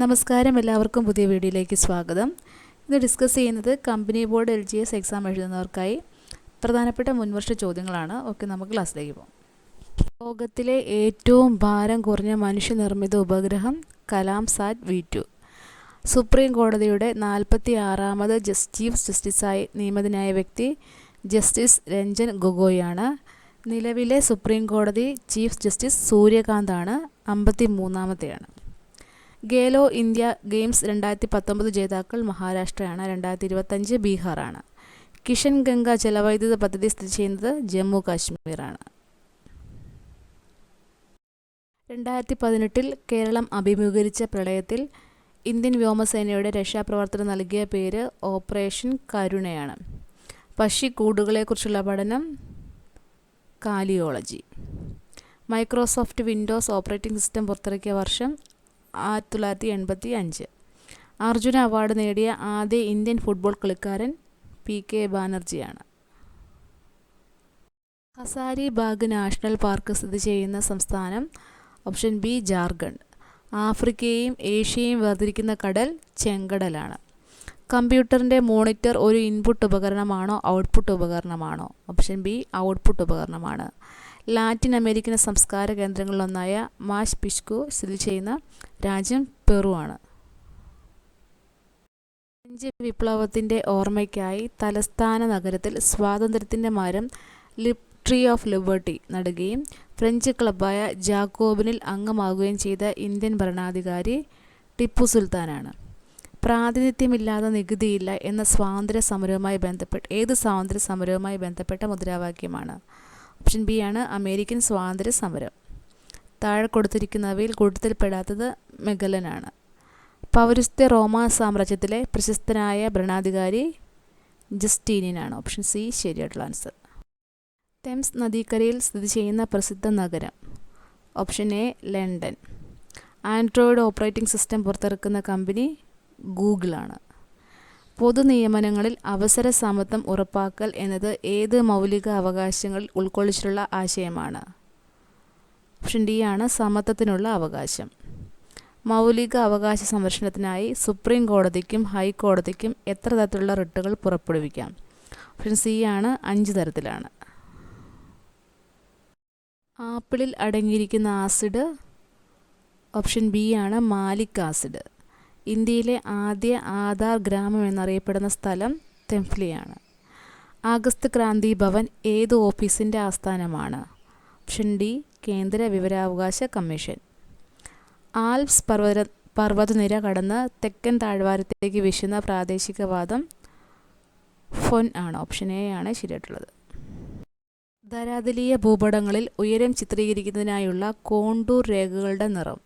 നമസ്കാരം എല്ലാവർക്കും പുതിയ വീഡിയോയിലേക്ക് സ്വാഗതം. ഇന്ന് ഡിസ്കസ് ചെയ്യുന്നത് company board L G S exam എഴുതുന്നവർക്കായി പ്രധാനപ്പെട്ട മുൻവർഷ ചോദ്യങ്ങളാണ്. ഓക്കെ നമുക്ക് ക്ലാസ്സിലേക്ക് പോകാം. ലോകത്തിലെ ഏറ്റവും ഭാരം കുറഞ്ഞ മനുഷ്യനിർമ്മിത ഉപഗ്രഹം Kalam sat V two. Supreme കോടതിയുടെ നാൽപ്പത്തി ആറാമത് ജസ് ചീഫ് ജസ്റ്റിസായി നിയമിതനായ വ്യക്തി ജസ്റ്റിസ് രഞ്ജൻ ഗൊഗോയാണ് നിലവിലെ സുപ്രീം കോടതി ചീഫ് ജസ്റ്റിസ് സൂര്യകാന്താണ് അമ്പത്തി മൂന്നാമത്തെയാണ് ഗേലോ ഇന്ത്യ ഗെയിംസ് രണ്ടായിരത്തി പത്തൊമ്പത് ജേതാക്കൾ മഹാരാഷ്ട്രയാണ് രണ്ടായിരത്തി ഇരുപത്തഞ്ച് ബീഹാറാണ്. കിഷൻ ഗംഗ ജലവൈദ്യുത പദ്ധതി സ്ഥിതി ചെയ്യുന്നത് ജമ്മു കാശ്മീറാണ് രണ്ടായിരത്തി പതിനെട്ടിൽ കേരളം അഭിമുഖീകരിച്ച പ്രളയത്തിൽ ഇന്ത്യൻ വ്യോമസേനയുടെ രക്ഷാപ്രവർത്തനം നൽകിയ പേര് ഓപ്പറേഷൻ കരുണയാണ്. പക്ഷിക്കൂടുകളെക്കുറിച്ചുള്ള പഠനം caliology. Microsoft Windows operating system പുറത്തിറക്കിയ വർഷം ആയിരത്തി തൊള്ളായിരത്തി എൺപത്തി അഞ്ച് അർജുന അവാർഡ് നേടിയ ആദ്യ ഇന്ത്യൻ ഫുട്ബോൾ കളിക്കാരൻ പി കെ ബാനർജിയാണ്. ഹസാരി ബാഗ് നാഷണൽ പാർക്ക് സ്ഥിതി ചെയ്യുന്ന സംസ്ഥാനം ഓപ്ഷൻ ബി ജാർഖണ്ഡ്. ആഫ്രിക്കയും ഏഷ്യയും വേർതിരിക്കുന്ന കടൽ ചെങ്കടലാണ്. കമ്പ്യൂട്ടറിന്റെ മോണിറ്റർ ഒരു ഇൻപുട്ട് ഉപകരണമാണോ ഔട്ട്പുട്ട് ഉപകരണമാണോ? ഓപ്ഷൻ ബി ഔട്ട്പുട്ട് ഉപകരണമാണ്. ലാറ്റിൻ അമേരിക്കൻ സംസ്കാര കേന്ദ്രങ്ങളിലൊന്നായ മാഷ് പിഷ്കു സ്ഥിതി ചെയ്യുന്ന രാജ്യം പെറു ആണ് ഫ്രഞ്ച് വിപ്ലവത്തിന്റെ ഓർമ്മയ്ക്കായി തലസ്ഥാന നഗരത്തിൽ സ്വാതന്ത്ര്യത്തിന്റെ മരം ലിപ് ട്രീ ഓഫ് ലിബർട്ടി നടുകയും ഫ്രഞ്ച് ക്ലബ്ബായ ജാക്കോബിനിൽ അംഗമാകുകയും ചെയ്ത ഇന്ത്യൻ ഭരണാധികാരി ടിപ്പു സുൽത്താനാണ്. പ്രാതിനിധ്യമില്ലാതെ നികുതിയില്ല എന്ന സ്വാതന്ത്ര്യ സമരവുമായി ബന്ധപ്പെട്ട് ഏത് സ്വാതന്ത്ര്യ സമരവുമായി ബന്ധപ്പെട്ട മുദ്രാവാക്യമാണ്? ഓപ്ഷൻ ബി ആണ് അമേരിക്കൻ സ്വാതന്ത്ര്യ സമരം. താഴെ കൊടുത്തിരിക്കുന്നവയിൽ കൂട്ടത്തിൽപ്പെടാത്തത് മെഗലനാണ്. പൗരസ്ത്യ റോമ സാമ്രാജ്യത്തിലെ പ്രശസ്തനായ ഭരണാധികാരി ജസ്റ്റീനിയനാണ് ഓപ്ഷൻ സി ശരിയായിട്ടുള്ള ആൻസർ. തെംസ് നദീക്കരയിൽ സ്ഥിതി ചെയ്യുന്ന പ്രസിദ്ധ നഗരം. Option A London. Android operating system പുറത്തിറക്കുന്ന കമ്പനി ഗൂഗിളാണ്. പൊതു നിയമനങ്ങളിൽ അവസര സമത്വം ഉറപ്പാക്കൽ എന്നത് ഏത് മൗലിക അവകാശങ്ങളിൽ ഉൾക്കൊള്ളിച്ചിട്ടുള്ള ആശയമാണ്? ഓപ്ഷൻ ഡി ആണ് സമത്വത്തിനുള്ള അവകാശം. മൗലിക അവകാശ സംരക്ഷണത്തിനായി സുപ്രീം കോടതിക്കും ഹൈക്കോടതിക്കും എത്ര തരത്തിലുള്ള റിട്ടുകൾ പുറപ്പെടുവിക്കാം? ഓപ്ഷൻ സി ആണ് അഞ്ച് തരത്തിലാണ്. ആപ്പിളിൽ അടങ്ങിയിരിക്കുന്ന ആസിഡ് ഓപ്ഷൻ ബി ആണ് മാലിക് ആസിഡ്. ഇന്ത്യയിലെ ആദ്യ ആധാർ ഗ്രാമം എന്നറിയപ്പെടുന്ന സ്ഥലം തെംഫ്ലിയാണ്. ആഗസ്ത് ക്രാന്തി ഭവൻ ഏത് ഓഫീസിന്റെ ആസ്ഥാനമാണ്? ഓപ്ഷൻ ഡി കേന്ദ്ര വിവരാവകാശ കമ്മീഷൻ. ആൽപ്സ് പർവത പർവതനിര കടന്ന് തെക്കൻ താഴ്വാരത്തേക്ക് വീശുന്ന പ്രാദേശികവാദം ഫൊൻ ആണ്. ഓപ്ഷൻ എ ആണ് ശരിയായിട്ടുള്ളത്. ധരാതലീയ ഭൂപടങ്ങളിൽ ഉയരം ചിത്രീകരിക്കുന്നതിനായുള്ള കോണ്ടൂർ രേഖകളുടെ നിറം.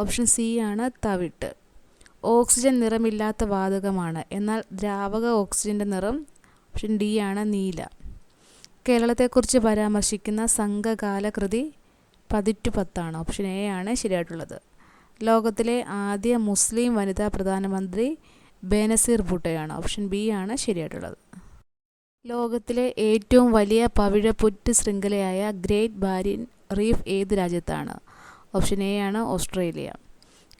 ഓപ്ഷൻ സി ആണ് തവിട്ട്. ഓക്സിജൻ നിറമില്ലാത്ത വാതകമാണ്. എന്നാൽ ദ്രാവക ഓക്സിജന്റെ നിറം ഓപ്ഷൻ ഡി ആണ് നീല. കേരളത്തെക്കുറിച്ച് പരാമർശിക്കുന്ന സംഘകാല കൃതി പതിറ്റു പത്താണ്. ഓപ്ഷൻ എ ആണ് ശരിയായിട്ടുള്ളത്. ലോകത്തിലെ ആദ്യ മുസ്ലിം വനിതാ പ്രധാനമന്ത്രി ബേനസീർ ഭൂട്ടയാണ്. ഓപ്ഷൻ ബി ആണ് ശരിയായിട്ടുള്ളത്. ലോകത്തിലെ ഏറ്റവും വലിയ പവിഴപ്പുറ്റ് ശൃംഖലയായ ഗ്രേറ്റ് ബാരിൻ റീഫ് ഏത് രാജ്യത്താണ്? ഓപ്ഷൻ എ ആണ് ഓസ്ട്രേലിയ.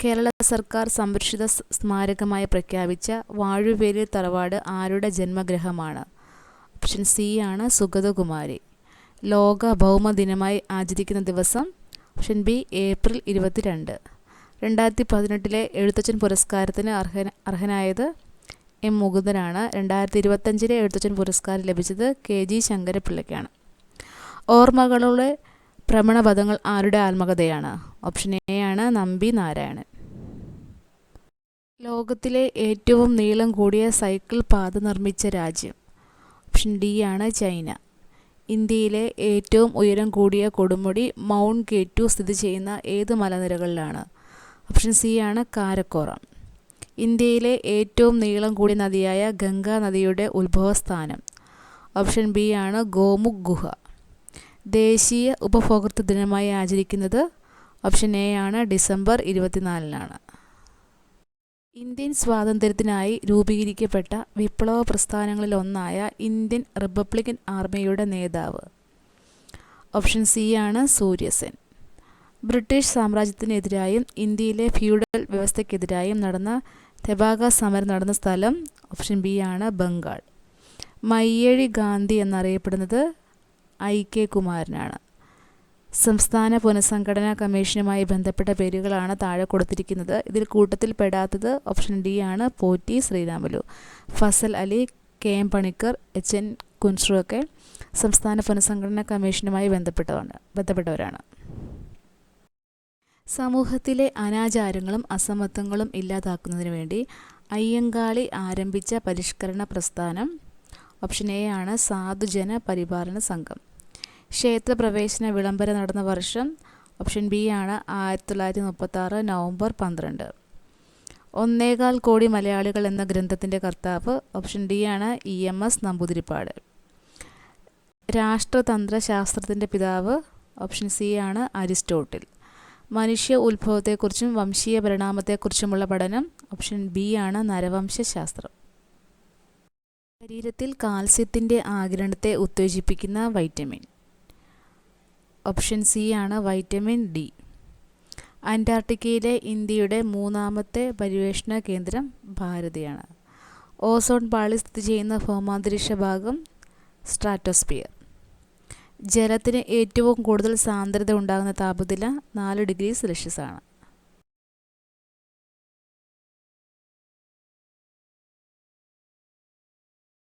കേരള സർക്കാർ സംരക്ഷിത സ്മാരകമായി പ്രഖ്യാപിച്ച വാഴുവേലി തറവാട് ആരുടെ ജന്മഗ്രഹമാണ്? ഓപ്ഷൻ സി ആണ് സുഗതകുമാരി. ലോക ഭൗമദിനമായി ആചരിക്കുന്ന ദിവസം ഓപ്ഷൻ ബി ഏപ്രിൽ ഇരുപത്തിരണ്ട്. രണ്ടായിരത്തി പതിനെട്ടിലെ എഴുത്തച്ഛൻ പുരസ്കാരത്തിന് അർഹന അർഹനായത് എം മുകുന്ദനാണ്. രണ്ടായിരത്തി ഇരുപത്തഞ്ചിലെ എഴുത്തച്ഛൻ പുരസ്കാരം ലഭിച്ചത് കെ ജി ശങ്കരപിള്ളയ്ക്കാണ് ഓർമ്മകളുടെ ഭ്രമണപഥങ്ങൾ ആരുടെ ആത്മകഥയാണ്? ഓപ്ഷൻ എ ആണ് നമ്പി നാരായണൻ. ലോകത്തിലെ ഏറ്റവും നീളം കൂടിയ സൈക്കിൾ പാത നിർമ്മിച്ച രാജ്യം. ഓപ്ഷൻ ഡി ആണ് ചൈന. ഇന്ത്യയിലെ ഏറ്റവും ഉയരം കൂടിയ കൊടുമുടി മൗണ്ട് കേറ്റു സ്ഥിതി ചെയ്യുന്ന ഏത് മലനിരകളിലാണ്? ഓപ്ഷൻ സി ആണ് കാരക്കോറം. ഇന്ത്യയിലെ ഏറ്റവും നീളം കൂടിയ നദിയായ ഗംഗാ നദിയുടെ ഉത്ഭവസ്ഥാനം. ഓപ്ഷൻ ബി ആണ് ഗോമുഖ് ഗുഹ. ദേശീയ ഉപഭോക്തൃ ദിനമായി ആചരിക്കുന്നത് ഓപ്ഷൻ എ ആണ് ഡിസംബർ ഇരുപത്തിനാലിനാണ്. ഇന്ത്യൻ സ്വാതന്ത്ര്യത്തിനായി രൂപീകരിക്കപ്പെട്ട വിപ്ലവ പ്രസ്ഥാനങ്ങളിലൊന്നായ ഇന്ത്യൻ റിപ്പബ്ലിക്കൻ ആർമിയുടെ നേതാവ്. ഓപ്ഷൻ സി ആണ് സൂര്യസെൻ. ബ്രിട്ടീഷ് സാമ്രാജ്യത്തിനെതിരായും ഇന്ത്യയിലെ ഫ്യൂഡൽ വ്യവസ്ഥയ്ക്കെതിരായും നടന്ന തെബാഗ സമരം നടന്ന സ്ഥലം ഓപ്ഷൻ ബി ആണ് ബംഗാൾ. മയ്യഴി ഗാന്ധി എന്നറിയപ്പെടുന്നത് ഐ കെ കുമാരനാണ്. സംസ്ഥാന പുനഃസംഘടനാ കമ്മീഷനുമായി ബന്ധപ്പെട്ട പേരുകളാണ് താഴെ കൊടുത്തിരിക്കുന്നത്. ഇതിൽ കൂട്ടത്തിൽ പെടാത്തത് ഓപ്ഷൻ ഡി ആണ് Potti Sriramulu Fazal Ali K M Panikkar H N Kunzru ഒക്കെ സംസ്ഥാന പുനഃസംഘടനാ കമ്മീഷനുമായി ബന്ധപ്പെട്ടതാണ് ബന്ധപ്പെട്ടവരാണ്. സമൂഹത്തിലെ അനാചാരങ്ങളും അസമത്വങ്ങളും ഇല്ലാതാക്കുന്നതിന് വേണ്ടി അയ്യങ്കാളി ആരംഭിച്ച പരിഷ്കരണ പ്രസ്ഥാനം ഓപ്ഷൻ എ ആണ് സാധുജന പരിപാലന സംഘം. ക്ഷേത്രപ്രവേശന വിളംബരം നടന്ന വർഷം ഓപ്ഷൻ ബി ആണ് ആയിരത്തി തൊള്ളായിരത്തി മുപ്പത്താറ് നവംബർ പന്ത്രണ്ട്. ഒന്നേകാൽ കോടി മലയാളികൾ എന്ന ഗ്രന്ഥത്തിന്റെ കർത്താവ് ഓപ്ഷൻ ഡി ആണ് ഇ എം എസ് നമ്പൂതിരിപ്പാട്. രാഷ്ട്രതന്ത്ര ശാസ്ത്രത്തിന്റെ പിതാവ് ഓപ്ഷൻ സി ആണ് അരിസ്റ്റോട്ടിൽ. മനുഷ്യ ഉത്ഭവത്തെക്കുറിച്ചും വംശീയ പരിണാമത്തെക്കുറിച്ചുമുള്ള പഠനം ഓപ്ഷൻ ബി ആണ് നരവംശാസ്ത്രം ശരീരത്തിൽ കാൽസ്യത്തിന്റെ ആഗിരണത്തെ ഉത്തേജിപ്പിക്കുന്ന വൈറ്റമിൻ. ഓപ്ഷൻ സി ആണ് വൈറ്റമിൻ ഡി. അന്റാർട്ടിക്കയിലെ ഇന്ത്യയുടെ മൂന്നാമത്തെ പര്യവേഷണ കേന്ദ്രം ഭാരതിയാണ്. ഓസോൺ പാളി സ്ഥിതി ചെയ്യുന്ന ഭൗമാന്തരീക്ഷ ഭാഗം സ്ട്രാറ്റോസ്ഫിയർ. ജലത്തിന് ഏറ്റവും കൂടുതൽ സാന്ദ്രത ഉണ്ടാകുന്ന താപനില നാല് ഡിഗ്രി സെൽഷ്യസ് ആണ്